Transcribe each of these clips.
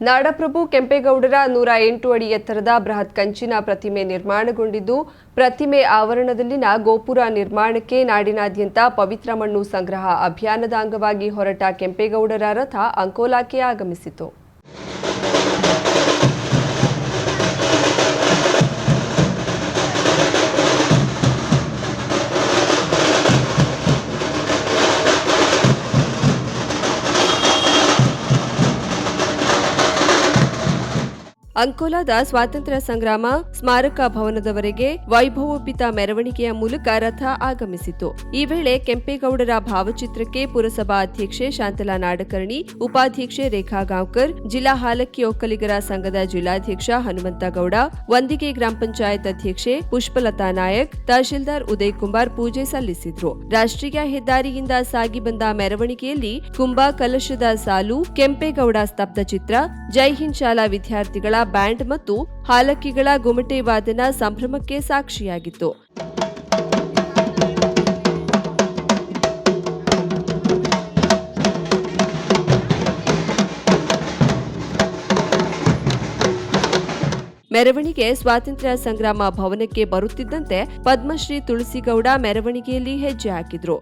ನಾಡಪ್ರಭು ಕೆಂಪೇಗೌಡರ ನೂರ ಎಂಟು ಅಡಿ ಎತ್ತರದ ಬೃಹತ್ ಕಂಚಿನ ಪ್ರತಿಮೆ ನಿರ್ಮಾಣಗೊಂಡಿದ್ದು, ಪ್ರತಿಮೆ ಆವರಣದಲ್ಲಿನ ಗೋಪುರ ನಿರ್ಮಾಣಕ್ಕೆ ನಾಡಿನಾದ್ಯಂತ ಪವಿತ್ರ ಮಣ್ಣು ಸಂಗ್ರಹ ಅಭಿಯಾನದ ಅಂಗವಾಗಿ ಹೊರಟ ಕೆಂಪೇಗೌಡರ ರಥ ಅಂಕೋಲಾಕ್ಕೆ ಆಗಮಿಸಿತು. ಅಂಕೋಲಾದ ಸ್ವಾತಂತ್ರ್ಯ ಸಂಗ್ರಾಮ ಸ್ಮಾರಕ ಭವನದವರೆಗೆ ವೈಭವೋಪಿತ ಮೆರವಣಿಗೆಯ ಮೂಲಕ ರಥ ಆಗಮಿಸಿತು. ಈ ವೇಳೆ ಕೆಂಪೇಗೌಡರ ಭಾವಚಿತ್ರಕ್ಕೆ ಪುರಸಭಾ ಅಧ್ಯಕ್ಷೆ ಶಾಂತಲಾ ನಾಡಕರ್ಣಿ, ಉಪಾಧ್ಯಕ್ಷೆ ರೇಖಾ ಗಾಂವ್ಕರ್, ಜಿಲ್ಲಾ ಹಾಲಕ್ಕಿ ಒಕ್ಕಲಿಗರ ಸಂಘದ ಜಿಲ್ಲಾಧ್ಯಕ್ಷ ಹನುಮಂತಗೌಡ, ವಂದಿಗೆ ಗ್ರಾಮ ಪಂಚಾಯತ್ ಅಧ್ಯಕ್ಷೆ ಪುಷ್ಪಲತಾ ನಾಯಕ್, ತಹಶೀಲ್ದಾರ್ ಉದಯ್ ಕುಮಾರ್ ಪೂಜೆ ಸಲ್ಲಿಸಿದ್ರು. ರಾಷ್ಟ್ರೀಯ ಹೆದ್ದಾರಿಯಿಂದ ಸಾಗಿ ಬಂದ ಮೆರವಣಿಗೆಯಲ್ಲಿ ಕುಂಭ ಕಲಶದ ಸಾಲು, ಕೆಂಪೇಗೌಡ ಸ್ತಬ್ಧ ಚಿತ್ರ ಜೈ ಹಿಂದ್ ಶಾಲಾ ವಿದ್ಯಾರ್ಥಿಗಳ ಬ್ಯಾಂಡ್ ಮತ್ತು ಹಾಲಕ್ಕಿಗಳ ಗುಮಟೆ ವಾದನ ಸಂಭ್ರಮಕ್ಕೆ ಸಾಕ್ಷಿಯಾಗಿತ್ತು. ಮೆರವಣಿಗೆ ಸ್ವಾತಂತ್ರ್ಯ ಸಂಗ್ರಾಮ ಭವನಕ್ಕೆ ಬರುತ್ತಿದ್ದಂತೆ ಪದ್ಮಶ್ರೀ ತುಳಸಿಗೌಡ ಮೆರವಣಿಗೆಯಲ್ಲಿ ಹೆಜ್ಜೆ ಹಾಕಿದ್ರು.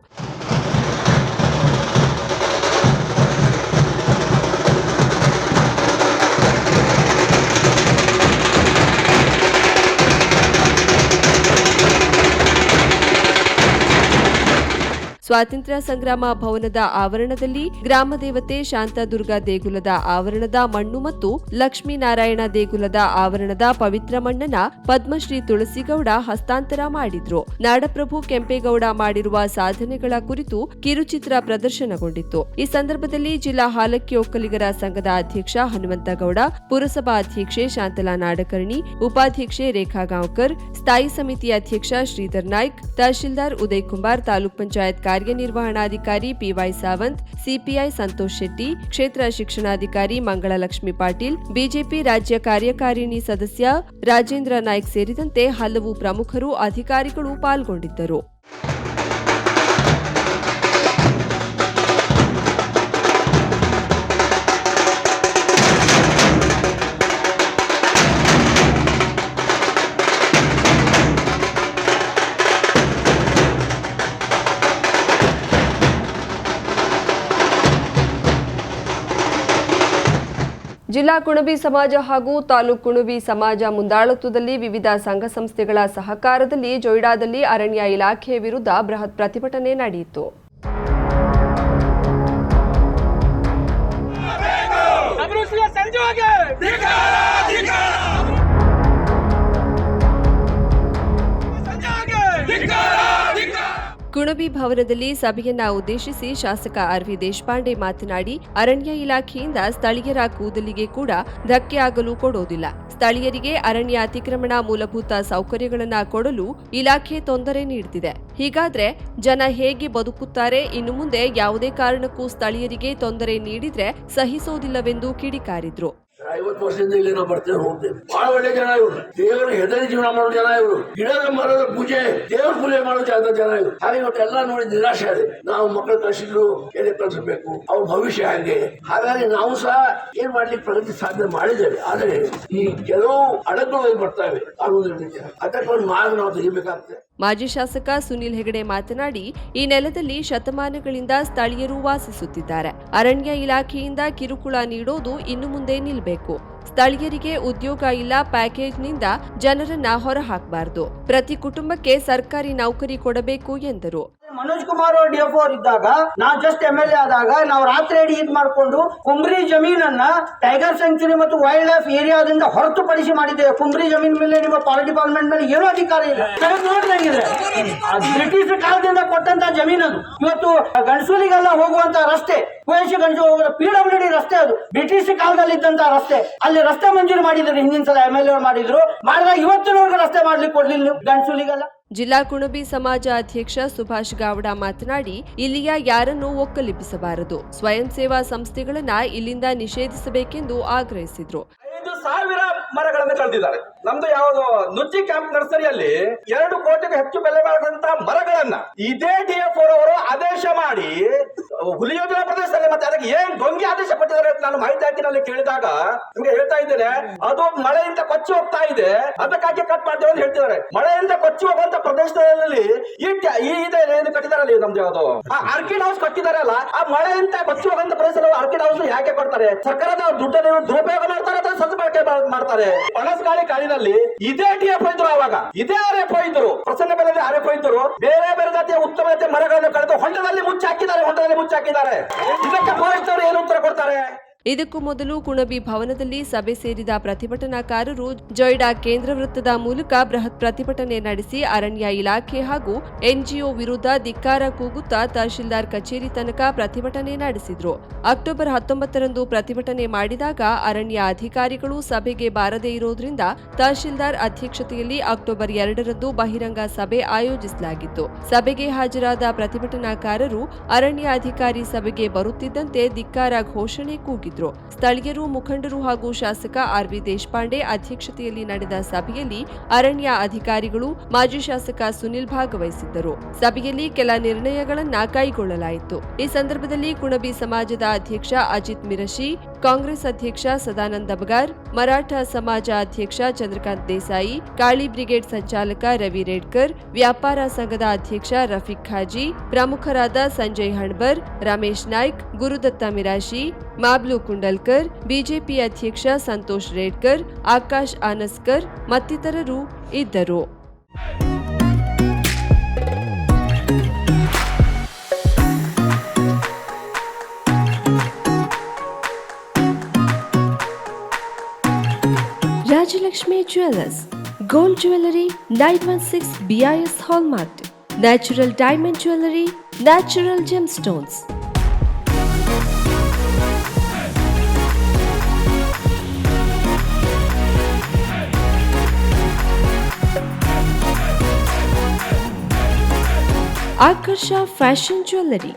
ಸ್ವಾತಂತ್ರ್ಯ ಸಂಗ್ರಾಮ ಭವನದ ಆವರಣದಲ್ಲಿ ಗ್ರಾಮ ದೇವತೆ ಶಾಂತದುರ್ಗಾ ದೇಗುಲದ ಆವರಣದ ಮಣ್ಣು ಮತ್ತು ಲಕ್ಷ್ಮೀನಾರಾಯಣ ದೇಗುಲದ ಆವರಣದ ಪವಿತ್ರ ಮಣ್ಣನ ಪದ್ಮಶ್ರೀ ತುಳಸಿಗೌಡ ಹಸ್ತಾಂತರ ಮಾಡಿದ್ರು. ನಾಡಪ್ರಭು ಕೆಂಪೇಗೌಡ ಮಾಡಿರುವ ಸಾಧನೆಗಳ ಕುರಿತು ಕಿರುಚಿತ್ರ ಪ್ರದರ್ಶನಗೊಂಡಿತ್ತು. ಈ ಸಂದರ್ಭದಲ್ಲಿ ಜಿಲ್ಲಾ ಹಾಲಕ್ಕಿ ಒಕ್ಕಲಿಗರ ಸಂಘದ ಅಧ್ಯಕ್ಷ ಹನುಮಂತಗೌಡ, ಪುರಸಭಾ ಅಧ್ಯಕ್ಷೆ ಶಾಂತಲಾ ನಾಡಕರ್ಣಿ, ಉಪಾಧ್ಯಕ್ಷೆ ರೇಖಾ ಗಾಂವ್ಕರ್, ಸ್ಥಾಯಿ ಸಮಿತಿ ಅಧ್ಯಕ್ಷ ಶ್ರೀಧರ್ ನಾಯ್ಕ್, ತಹಶೀಲ್ದಾರ್ ಉದಯ್ ಕುಮಾರ್ ತಾಲೂಕ್ ಪಂಚಾಯತ್ ಕಾರ್ಯನಿರ್ವಹಣಾಧಿಕಾರಿ ಪಿವೈ ಸಾವಂತ್, ಸಿಪಿಐ ಸಂತೋಷ್ ಶೆಟ್ಟಿ, ಕ್ಷೇತ್ರ ಶಿಕ್ಷಣಾಧಿಕಾರಿ ಮಂಗಳಲಕ್ಷ್ಮಿ ಪಾಟೀಲ್, ಬಿಜೆಪಿ ರಾಜ್ಯ ಕಾರ್ಯಕಾರಿಣಿ ಸದಸ್ಯ ರಾಜೇಂದ್ರ ನಾಯ್ಕ್ ಸೇರಿದಂತೆ ಹಲವು ಪ್ರಮುಖರು ಅಧಿಕಾರಿಗಳು ಪಾಲ್ಗೊಂಡಿದ್ದರು. ಜಿಲ್ಲಾ ಕುಣಬಿ ಸಮಾಜ ಹಾಗೂ ತಾಲೂಕು ಕುಣಬಿ ಸಮಾಜ ಮುಂದಾಳತ್ವದಲ್ಲಿ ವಿವಿಧ ಸಂಘ ಸಂಸ್ಥೆಗಳ ಸಹಕಾರದಲ್ಲಿ ಜೊಯ್ಡಾದಲ್ಲಿ ಅರಣ್ಯ ಇಲಾಖೆ ವಿರುದ್ಧ ಬೃಹತ್ ಪ್ರತಿಭಟನೆ ನಡೆಯಿತು. ಕುಣಬಿ ಭವನದಲ್ಲಿ ಸಭೆಯನ್ನ ಉದ್ದೇಶಿಸಿ ಶಾಸಕ ಆರ್ ವಿ ದೇಶಪಾಂಡೆ ಮಾತನಾಡಿ, ಅರಣ್ಯ ಇಲಾಖೆಯಿಂದ ಸ್ಥಳೀಯರ ಕೂದಲಿಗೆ ಕೂಡ ಧಕ್ಕೆ ಆಗಲು ಕೊಡೋದಿಲ್ಲ. ಸ್ಥಳೀಯರಿಗೆ ಅರಣ್ಯ ಅತಿಕ್ರಮಣ ಮೂಲಭೂತ ಸೌಕರ್ಯಗಳನ್ನ ಕೊಡಲು ಇಲಾಖೆ ತೊಂದರೆ ನೀಡುತ್ತಿದೆ ಹೀಗಾದ್ರೆ ಜನ ಹೇಗೆ ಬದುಕುತ್ತಾರೆ? ಇನ್ನು ಮುಂದೆ ಯಾವುದೇ ಕಾರಣಕ್ಕೂ ಸ್ಥಳೀಯರಿಗೆ ತೊಂದರೆ ನೀಡಿದ್ರೆ ಸಹಿಸೋದಿಲ್ಲವೆಂದು ಕಿಡಿಕಾರಿದ್ರು. ಐವತ್ತು ವರ್ಷದಿಂದ ಇಲ್ಲಿ ನಾವು ಬರ್ತೇವೆ ಹೋಗ್ತೇವೆ. ಬಹಳ ಒಳ್ಳೆ ಜನ ಇವರು. ದೇವರ ಹೆದರಿ ಜೀವನ ಮಾಡೋ ಜನ ಇವರು. ಗಿಡದ ಮರದ ಪೂಜೆ, ದೇವ್ರ ಪೂಜೆ ಮಾಡೋ ಜನ ಜನ ಇವರು. ಹಾಗೆ ಇವತ್ತು ಎಲ್ಲ ನೋಡಿ ನಿರಾಶೆ ಇದೆ. ನಾವು ಮಕ್ಕಳು ಕಳಿಸಿದ್ರು ಎಲ್ಲಿ ಕಳಿಸಬೇಕು, ಅವ್ರ ಭವಿಷ್ಯ ಹಾಗೆ. ಹಾಗಾಗಿ ನಾವು ಸಹ ಏನ್ ಮಾಡ್ಲಿಕ್ಕೆ ಪ್ರಗತಿ ಸಾಧನೆ ಮಾಡಿದ್ದೇವೆ. ಆದರೆ ಈ ಕೆಲವು ಅಡಗುಗಳು ಬರ್ತವೆ ಆಗುವುದರಿಂದ ಅದಕ್ಕೊಂದು ಮಾರ್ಗ ನಾವು ತೆಗಿಬೇಕಾಗ್ತದೆ. ಮಾಜಿ ಶಾಸಕ ಸುನಿಲ್ ಹೆಗಡೆ ಮಾತನಾಡಿ, ಈ ನೆಲದಲ್ಲಿ ಶತಮಾನಗಳಿಂದ ಸ್ಥಳೀಯರು ವಾಸಿಸುತ್ತಿದ್ದಾರೆ. ಅರಣ್ಯ ಇಲಾಖೆಯಿಂದ ಕಿರುಕುಳ ನೀಡೋದು ಇನ್ನು ಮುಂದೆ ನಿಲ್ಬೇಕು. ಸ್ಥಳೀಯರಿಗೆ ಉದ್ಯೋಗ ಇಲ್ಲ ಪ್ಯಾಕೇಜ್ನಿಂದ ಜನರನ್ನ ಹೊರಹಾಕಬಾರದು. ಪ್ರತಿ ಕುಟುಂಬಕ್ಕೆ ಸರ್ಕಾರಿ ನೌಕರಿ ಕೊಡಬೇಕು ಎಂದರು. ಮನೋಜ್ ಕುಮಾರ್ ಡಿ ಎಫ್ ಅವ್ರು ಇದ್ದಾಗ ನಾವು ಜಸ್ಟ್ ಎಂ ಎಲ್ ಎ ಆದಾಗ, ನಾವು ರಾತ್ರಿ ಅಡಿ ಇದ್ ಮಾಡ್ಕೊಂಡು ಕುಂಬ್ರಿ ಜಮೀನನ್ನ ಟೈಗರ್ ಸೆಂಚುರಿ ಮತ್ತು ವೈಲ್ಡ್ ಲೈಫ್ ಏರಿಯಾದಿಂದ ಹೊರತುಪಡಿಸಿ ಮಾಡಿದ್ದೇವೆ. ಕುಂಬ್ರಿ ಜಮೀನ್ ಮೇಲೆ ನಿಮ್ಮ ಫಾರೆಸ್ಟ್ ಡಿಪಾರ್ಟ್ಮೆಂಟ್ ಮೇಲೆ ಏನು ಅಧಿಕಾರ ಇಲ್ಲ. ಬ್ರಿಟಿಷ್ ಕಾಲದಿಂದ ಕೊಟ್ಟಂತ ಜಮೀನದು ಇವತ್ತು ಗಣಸೂಲಿಗೆಲ್ಲ ಹೋಗುವಂತ ರಸ್ತೆ, ಕುವೇಶಿ ಗಂಜು ಹೋಗುವ ಪಿ ಡಿ ರಸ್ತೆ ಅದು. ಬ್ರಿಟಿಷ್ ಕಾಲದಲ್ಲಿ ಇದ್ದಂತ ರಸ್ತೆ. ಅಲ್ಲಿ ರಸ್ತೆ ಮಂಜೂರು ಮಾಡಿದ್ರು, ಹಿಂದಿನ ಸಲ ಎಂ ಎಲ್ ಎ ಮಾಡಿದ್ರು. ಮಾಡಿದಾಗ ಇವತ್ತಿನವರೆಗೂ ರಸ್ತೆ ಮಾಡ್ಲಿಕ್ಕೆ ಕೊಡ್ಲಿಲ್ಲ ನೀವು ಜಿಲ್ಲಾ ಕುಣಬಿ ಸಮಾಜ ಅಧ್ಯಕ್ಷ ಸುಭಾಷ್ ಗೌಡ ಮಾತನಾಡಿ, ಇಲ್ಲಿಯ ಯಾರನ್ನೂ ಒಕ್ಕಲಿಪ್ಪಿಸಬಾರದು ಸ್ವಯಂ ಸೇವಾ ಸಂಸ್ಥೆಗಳನ್ನ ಇಲ್ಲಿಂದ ನಿಷೇಧಿಸಬೇಕೆಂದು ಆಗ್ರಹಿಸಿದ್ರು. ನಮ್ದು ಯಾವುದು ನುಚ್ಚಿ ಕ್ಯಾಂಪ್ ನರ್ಸರಿಯಲ್ಲಿ ಎರಡು ಕೋಟಿಗೂ ಹೆಚ್ಚು ಬೆಲೆ ಬಾಳುವಂತಹ ಮರಗಳನ್ನ ಇದೇ ಡಿ ಎಫ್ ಅವರು ಆದೇಶ ಮಾಡಿ ಹುಲಿ ಪ್ರದೇಶದಲ್ಲಿ ಮತ್ತೆ ಅದಕ್ಕೆ ಏನ್ ದೊಂಗಿ ಆದೇಶ ಪಟ್ಟಿದ್ದಾರೆ ನಾನು ಮಾಹಿತಿ ಹಾಕಿನಲ್ಲಿ ಕೇಳಿದಾಗ ನಿಮ್ಗೆ ಹೇಳ್ತಾ ಇದ್ದೇನೆ, ಅದು ಮಳೆಯಿಂದ ಕೊಚ್ಚಿ ಹೋಗ್ತಾ ಇದೆ, ಅದಕ್ಕಾಗಿ ಕಟ್ ಮಾಡ್ತೇವೆ ಅಂತ ಹೇಳ್ತಿದ್ದಾರೆ. ಮಳೆಯಿಂದ ಕೊಚ್ಚಿ ಹೋಗುವಂತ ಪ್ರದೇಶದಲ್ಲಿ ಈ ಇದೆ ಏನು ಕಟ್ಟಿದಾರಲ್ಲ ನಮ್ದು ಯಾವುದು? ಆ ಆರ್ಕಿಡ್ ಹೌಸ್ ಕಟ್ಟಿದಾರಲ್ಲ, ಆ ಮಳೆಯಿಂದ ಕೊಚ್ಚಿ ಹೋಗುವಂತ ಪ್ರದೇಶದಲ್ಲಿ ಆರ್ಕಿಡ್ ಹೌಸ್ ಯಾಕೆ ಕೊಡ್ತಾರೆ? ಸರ್ಕಾರದ ದುಡ್ಡನ್ನು ದುರುಪಯೋಗ ಮಾಡ್ತಾರೆ ಅಥವಾ ಸದ್ಬಳಕೆ ಮಾಡ್ತಾರೆ? ಒಣಸ್ಗಾಳಿ ಪಣಸ್ಗಾಳಿ ಕಾಡಿನಲ್ಲಿ ಇದೇ ಟಿ ಎಫ್ ಇದ್ರು ಅವಾಗ? ಇದೇ ಆರ್ ಎಫ್ ಇದ್ರು ಪ್ರಸನ್ನ ಬೆಲೆ ಆರ್ ಎಫ್ ಇದ್ರು ಬೇರೆ ಬೇರೆ ಜಾತಿಯ ಉತ್ತಮ ಮರಗಳನ್ನು ಕಳೆದು ಹೊಂಡದಲ್ಲಿ ಮುಚ್ಚಾಕಿದ್ದಾರೆ ಹೊಂಡದಲ್ಲಿ ಮುಚ್ಚಾಕಿದ್ದಾರೆ. ಇದಕ್ಕೆ ಫಾರೆಸ್ಟ್ ಅವರು ಏನು ಉತ್ತರ ಕೊಡ್ತಾರೆ? ಇದಕ್ಕೂ ಮೊದಲು ಕುಣಬಿ ಭವನದಲ್ಲಿ ಸಭೆ ಸೇರಿದ ಪ್ರತಿಭಟನಾಕಾರರು ಜೊಯ್ಡಾ ಕೇಂದ್ರ ವೃತ್ತದ ಮೂಲಕ ಬೃಹತ್ ಪ್ರತಿಭಟನೆ ನಡೆಸಿ ಅರಣ್ಯ ಇಲಾಖೆ ಹಾಗೂ ಎನ್ಜಿಒ ವಿರುದ್ಧ ಧಿಕ್ಕಾರ ಕೂಗುತ್ತಾ ತಹಶೀಲ್ದಾರ್ ಕಚೇರಿ ತನಕ ಪ್ರತಿಭಟನೆ ನಡೆಸಿದ್ರು. ಅಕ್ಟೋಬರ್ ಹತ್ತೊಂಬತ್ತರಂದು ಪ್ರತಿಭಟನೆ ಮಾಡಿದಾಗ ಅರಣ್ಯ ಅಧಿಕಾರಿಗಳು ಸಭೆಗೆ ಬಾರದೇ ಇರೋದ್ರಿಂದ ತಹಶೀಲ್ದಾರ್ ಅಧ್ಯಕ್ಷತೆಯಲ್ಲಿ ಅಕ್ಟೋಬರ್ ಎರಡರಂದು ಬಹಿರಂಗ ಸಭೆ ಆಯೋಜಿಸಲಾಗಿತ್ತು. ಸಭೆಗೆ ಹಾಜರಾದ ಪ್ರತಿಭಟನಾಕಾರರು ಅರಣ್ಯ ಅಧಿಕಾರಿ ಸಭೆಗೆ ಬರುತ್ತಿದ್ದಂತೆ ಧಿಕ್ಕಾರ ಘೋಷಣೆ ಕೂಗಿದ್ರು. ಸ್ಥಳೀಯರು, ಮುಖಂಡರು ಹಾಗೂ ಶಾಸಕ ಆರ್ ವಿ ದೇಶಪಾಂಡೆ ಅಧ್ಯಕ್ಷತೆಯಲ್ಲಿ ನಡೆದ ಸಭೆಯಲ್ಲಿ ಅರಣ್ಯ ಅಧಿಕಾರಿಗಳು, ಮಾಜಿ ಶಾಸಕ ಸುನಿಲ್ ಭಾಗವಹಿಸಿದ್ದರು. ಸಭೆಯಲ್ಲಿ ಕೆಲ ನಿರ್ಣಯಗಳನ್ನು ಕೈಗೊಳ್ಳಲಾಯಿತು. ಈ ಸಂದರ್ಭದಲ್ಲಿ ಕುಣಬಿ ಸಮಾಜದ ಅಧ್ಯಕ್ಷ ಅಜಿತ್ ಮಿರಶಿ ಕಾಂಗ್ರೆಸ್ ಅಧ್ಯಕ್ಷ ಸದಾನಂದ ಬಗಾರ್, ಮರಾಠ ಸಮಾಜ ಅಧ್ಯಕ್ಷ ಚಂದ್ರಕಾಂತ್ ದೇಸಾಯಿ, ಕಾಳಿ ಬ್ರಿಗೇಡ್ ಸಂಚಾಲಕ ರವಿ ರೇಡ್ಕರ್, ವ್ಯಾಪಾರ ಸಂಘದ ಅಧ್ಯಕ್ಷ ರಫೀಕ್ ಖಾಜಿ, ಪ್ರಮುಖರಾದ ಸಂಜಯ್ ಹಣ್ಬರ್, ರಮೇಶ್ ನಾಯ್ಕ್, ಗುರುದತ್ತ ಮಿರಾಶಿ, ಮಾಬ್ಲು ಕುಂಡಲ್ಕರ್, ಬಿಜೆಪಿ ಅಧ್ಯಕ್ಷ ಸಂತೋಷ್ ರೇಡ್ಕರ್, ಆಕಾಶ್ ಆನಸ್ಕರ್ ಮತ್ತಿತರರು ಇದ್ದರು. Rajalakshmi Jewelers. Gold jewelry 916 BIS Hallmark. Natural diamond jewelry, natural gemstones. Akasha Fashion Jewelry